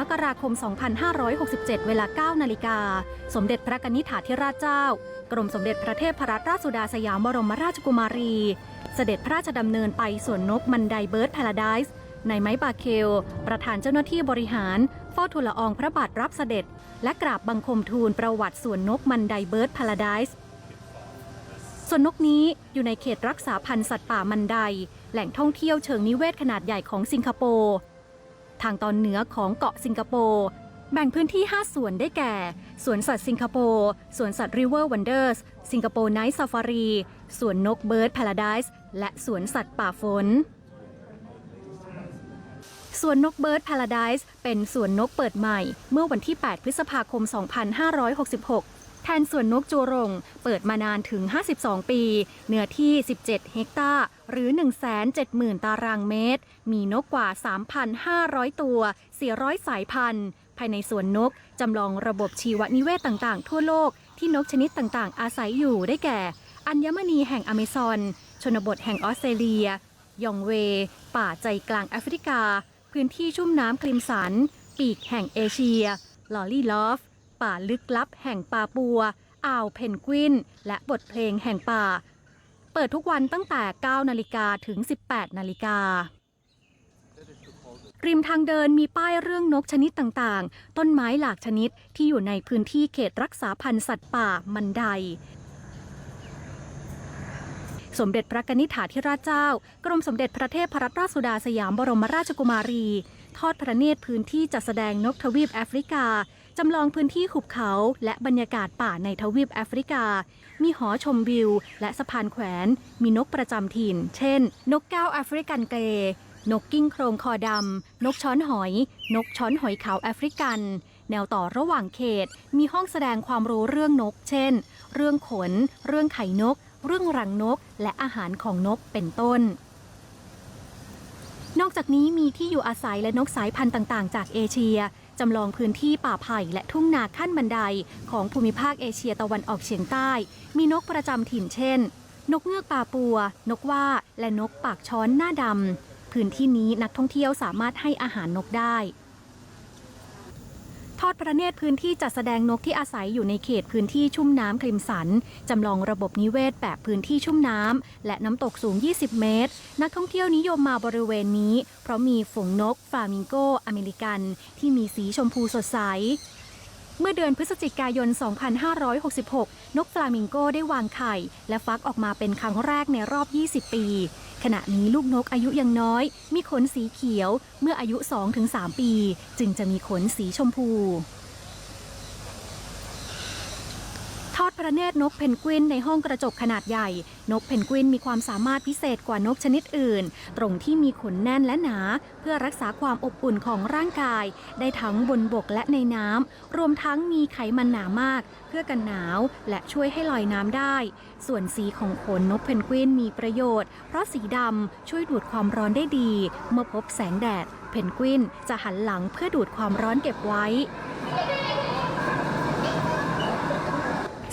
มกราคม 2567 เวลา 9 นาฬิกา สมเด็จพระกนิษฐาธิราชเจ้า กรมสมเด็จพระเทพรัตนราชสุดาสยามบรมราชกุมารี เสด็จพระราชดำเนินไปสวนนกมันไดเบิร์ดพาราไดส์ในไม้บาเคล ประธานเจ้าหน้าที่บริหารเฝ้าทูลอองพระบาทรับเสด็จ และกราบบังคมทูลประวัติสวนนกมันไดเบิร์ดพาราไดส์ส่วนนกนี้อยู่ในเขตรักษาพันธุ์สัตว์ป่ามันได แหล่งท่องเที่ยวเชิงนิเวศขนาดใหญ่ของสิงคโปร์ ทางตอนเหนือของเกาะสิงคโปร์แบ่งพื้นที่ 5 ส่วนได้แก่ สวนสัตว์สิงคโปร์ สวนสัตว์ River Wonders สิงคโปร์ไนท์ซาฟารี สวนนกเบิร์ดพาราไดส์และสวนสัตว์ป่าฝน สวนนกเบิร์ดพาราไดส์เป็นสวนนกเปิดใหม่ เมื่อวันที่ 8 พฤษภาคม 2566 แทนสวนนกจูรง เปิดมานานถึง 52 ปี เนื้อที่ 17 เฮกตาร์ หรือ 170,000 ตารางเมตร มีนกกว่า 3,500 ตัว 400 สายพันธุ์ ภายในสวนนก จำลองระบบชีวนิเวศต่างๆ ทั่วโลกที่นกชนิดต่างๆ อาศัยอยู่ได้แก่ อัญมณีแห่งอเมซอน ชนบทแห่งออสเตรเลีย ยองเว ป่าใจกลางแอฟริกา พื้นที่ชุ่มน้ำคลิมสัน ปีกแห่งเอเชีย ลอรี่ลอฟ ป่าลึกลับแห่งปาปัว อ่าวเพนกวิน และบทเพลงแห่งป่า เปิดทุกวันตั้งแต่ 9 นาฬิกาถึง 18 นาฬิกา ริมทางเดินมีป้ายเรื่องนกชนิดต่างๆ ต้นไม้หลากชนิดที่อยู่ในพื้นที่เขตรักษาพันธุ์สัตว์ป่ามันได สมเด็จพระกนิษฐาธิราชเจ้า กรมสมเด็จพระเทพรัตนราชสุดาสยามบรมราชกุมารี ทอดพระเนตรพื้นที่จัดแสดงนกทวีปแอฟริกา จำลองพื้นที่หุบเขาและบรรยากาศป่าในทวีปแอฟริกา มีหอชมวิว และสะพานแขวน มีนกประจำถิ่น เช่น นกแก้วแอฟริกันเกรย์นกกิ้งโครงคอดำ นกช้อนหอย นกช้อนหอยขาวแอฟริกัน แนวต่อระหว่างเขต มีห้องแสดงความรู้เรื่องนก เช่น เรื่องขน เรื่องไข่นก เรื่องรังนก และอาหารของนกเป็นต้น นอกจากนี้มีที่อยู่อาศัยและนกสายพันธุ์ต่าง ๆ จากเอเชีย จำลองพื้นที่ป่าไผ่และทุ่งนาขั้นบันไดของภูมิภาคเอเชียตะวันออกเฉียงใต้ มีนกประจำถิ่นเช่น นกเงือกป่าปัว นกว่า และนกปากช้อนหน้าดำพื้นที่นี้นักท่องเที่ยวสามารถให้อาหารนกได้ ทอดพระเนตรพื้นที่จัดแสดงนกที่อาศัยอยู่ในเขตพื้นที่ชุ่มน้ำคลิมสัน จำลองระบบนิเวศแบบพื้นที่ชุ่มน้ำ และน้ำตกสูง 20 เมตร นักท่องเที่ยวนิยมมาบริเวณนี้ เพราะมีฝูงนกฟลามิงโก อเมริกัน ที่มีสีชมพูสดใสเมื่อเดือนพฤศจิกายน 2566 นกฟลามิงโกได้วางไข่ และฟักออกมาเป็นครั้งแรกในรอบ 20 ปี ขณะนี้ลูกนกอายุยังน้อย มีขนสีเขียว เมื่ออายุ 2-3 ปี จึงจะมีขนสีชมพู ทอด พระเนตรนกเพนกวินในห้องกระจกขนาดใหญ่ นกเพนกวินมีความสามารถพิเศษกว่านกชนิดอื่น ตรงที่มีขนแน่นและหนา เพื่อรักษาความอบอุ่นของร่างกาย ได้ทั้งบนบกและในน้ำ รวมทั้งมีไขมันหนามาก เพื่อกันหนาว และช่วยให้ลอยน้ำได้ ส่วนสีของขนนกเพนกวินมีประโยชน์ เพราะสีดำช่วยดูดความร้อนได้ดี เมื่อพบแสงแดด เพนกวินจะหันหลังเพื่อดูดความร้อนเก็บไว้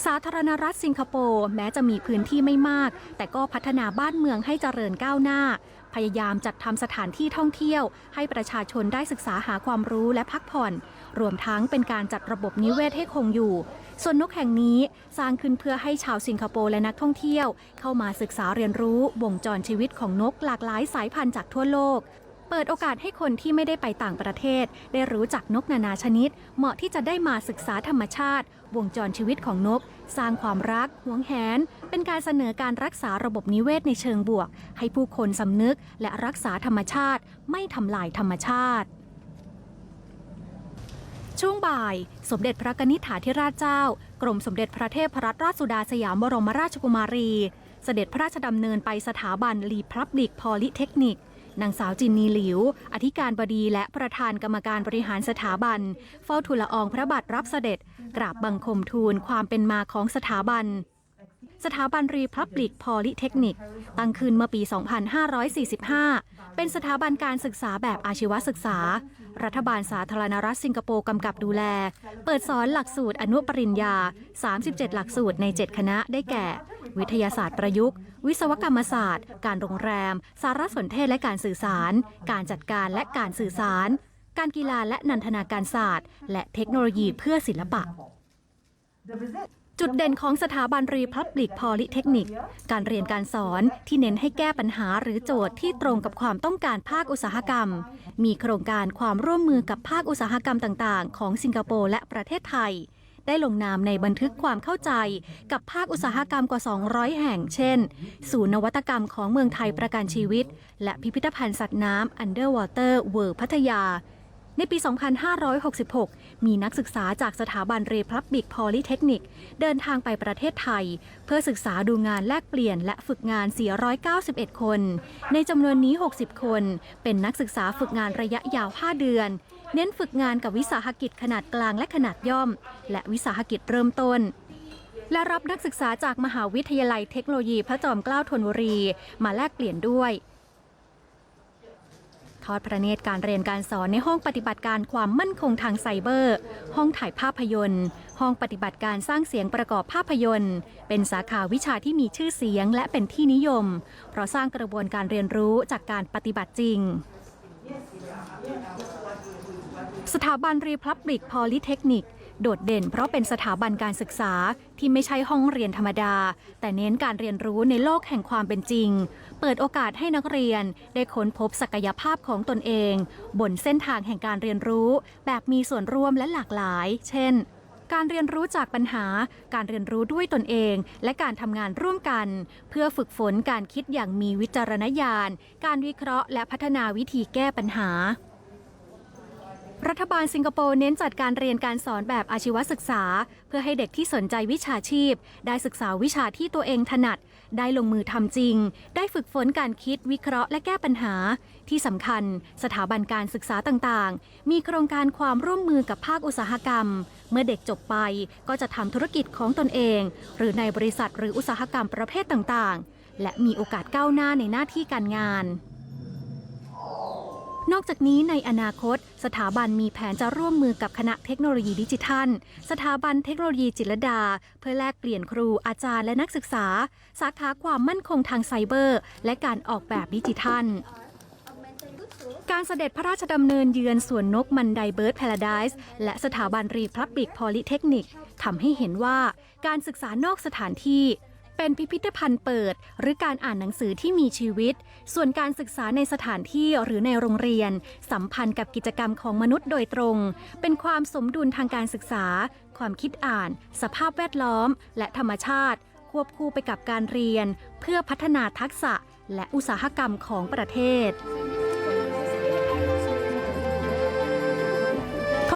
สาธารณรัฐสิงคโปร์แม้จะมีพื้นที่ไม่มาก แต่ก็พัฒนาบ้านเมืองให้เจริญก้าวหน้า พยายามจัดทำสถานที่ท่องเที่ยว ให้ประชาชนได้ศึกษาหาความรู้และพักผ่อน รวมทั้งเป็นการจัดระบบนิเวศให้คงอยู่ ส่วนนกแห่งนี้สร้างขึ้นเพื่อให้ชาวสิงคโปร์และนักท่องเที่ยว เข้ามาศึกษาเรียนรู้วงจรชีวิตของนกหลากหลายสายพันธุ์จากทั่วโลก เปิดโอกาสให้คนที่ไม่ได้ไปต่างประเทศ ได้รู้จักนกนานาชนิด เหมาะที่จะได้มาศึกษาธรรมชาติ วงจรชีวิตของนก สร้างความรักหวงแหน เป็นการเสนอการรักษาระบบนิเวศในเชิงบวก ให้ผู้คนสำนึกและรักษาธรรมชาติ ไม่ทำลายธรรมชาติช่วงบ่าย สมเด็จพระกนิษฐาธิราชเจ้า กรมสมเด็จพระเทพรัตนราชสุดาสยามบรมราชกุมารี เสด็จพระราชดำเนินไปสถาบันรีพับลิกพอลิเทคนิค นางสาวจินนีหลิว อธิการบดีและประธานกรรมการบริหารสถาบัน เฝ้าทูลอองพระบาทรับเสด็จ กราบบังคมทูลความเป็นมาของสถาบัน สถาบันรีพับลิกพอลิเทคนิค ตั้งขึ้นเมื่อปี 2545 เป็นสถาบันการศึกษาแบบอาชีวศึกษา รัฐบาลสาธารณรัฐสิงคโปร์กำกับดูแล เปิดสอนหลักสูตรอนุปริญญา 37 หลักสูตรใน 7 คณะได้แก่ วิทยาศาสตร์ประยุกต์ วิศวกรรมศาสตร์ การโรงแรม สารสนเทศและการสื่อสาร การจัดการและการสื่อสาร การกีฬาและนันทนาการศาสตร์ และเทคโนโลยีเพื่อศิลปะจุดเด่นของสถาบันรีพับลิกพอลิเทคนิค การเรียนการสอนที่เน้นให้แก้ปัญหาหรือโจทย์ที่ตรงกับความต้องการภาคอุตสาหกรรม มีโครงการความร่วมมือกับภาคอุตสาหกรรมต่าง ๆ ของสิงคโปร์และประเทศไทย ได้ลงนามในบันทึกความเข้าใจ กับภาคอุตสาหกรรมกว่า 200 แห่ง เช่น ศูนย์นวัตกรรมของเมืองไทยประกันชีวิต และพิพิธภัณฑ์สัตว์น้ำ Underwater World พัทยา ในปี 2566 มีนักศึกษาจากสถาบันเรพับบิกพอลิเทคนิคเดินทางไปประเทศไทย เพื่อศึกษาดูงานแลกเปลี่ยนและฝึกงาน 491 คน ในจำนวนนี้ 60 คน เป็นนักศึกษาฝึกงานระยะยาว 5 เดือน เน้นฝึกงานกับวิสาหกิจขนาดกลางและขนาดย่อม และวิสาหกิจเริ่มต้นและรับนักศึกษาจากมหาวิทยาลัยเทคโนโลยีพระจอมเกล้าธนบุรี มาแลกเปลี่ยนด้วย ทอดพระเนตรการเรียนการสอนในห้องปฏิบัติการความมั่นคงทางไซเบอร์ ห้องถ่ายภาพยนตร์ ห้องปฏิบัติการสร้างเสียงประกอบภาพยนตร์ เป็นสาขาวิชาที่มีชื่อเสียงและเป็นที่นิยม เพราะสร้างกระบวนการเรียนรู้จากการปฏิบัติจริงสถาบันรีพับลิกพอลิเทคนิค โดดเด่นเพราะเป็นสถาบันการศึกษาที่ไม่ใช่ห้องเรียนธรรมดา แต่เน้นการเรียนรู้ในโลกแห่งความเป็นจริง เปิดโอกาสให้นักเรียนได้ค้นพบศักยภาพของตนเอง บนเส้นทางแห่งการเรียนรู้ แบบมีส่วนร่วมและหลากหลาย เช่นการเรียนรู้จากปัญหา การเรียนรู้ด้วยตนเอง และการทำงานร่วมกัน เพื่อฝึกฝนการคิดอย่างมีวิจารณญาณ การวิเคราะห์และพัฒนาวิธีแก้ปัญหา รัฐบาลสิงคโปร์เน้นจัดการเรียนการสอนแบบอาชีวศึกษา เพื่อให้เด็กที่สนใจวิชาชีพ ได้ศึกษาวิชาที่ตัวเองถนัด ได้ลงมือทำจริง ได้ฝึกฝนการคิดวิเคราะห์และแก้ปัญหา ที่สำคัญ สถาบันการศึกษาต่างๆ มีโครงการความร่วมมือกับภาคอุตสาหกรรม เมื่อเด็กจบไปก็จะทำธุรกิจของตนเอง หรือในบริษัทหรืออุตสาหกรรมประเภทต่างๆ และมีโอกาสก้าวหน้าในหน้าที่การงาน นอกจากนี้ในอนาคต สถาบันมีแผนจะร่วมมือกับคณะเทคโนโลยีดิจิทัล สถาบันเทคโนโลยีจิตรดา เพื่อแลกเปลี่ยนครูอาจารย์และนักศึกษา สาขาความมั่นคงทางไซเบอร์ และการออกแบบดิจิทัลการเสด็จพระราชดำเนินเยือนสวนนกมันไดเบิร์ดพาราไดส์และสถาบันรีพับลิกพอลิเทคนิคทำให้เห็นว่าการศึกษานอกสถานที่ เป็นพิพิธภัณฑ์เปิด หรือการอ่านหนังสือที่มีชีวิต ส่วนการศึกษาในสถานที่หรือในโรงเรียน สัมพันธ์กับกิจกรรมของมนุษย์โดยตรง เป็นความสมดุลทางการศึกษา ความคิดอ่าน สภาพแวดล้อม และธรรมชาติ ควบคู่ไปกับการเรียน เพื่อพัฒนาทักษะ และอุตสาหกรรมของประเทศ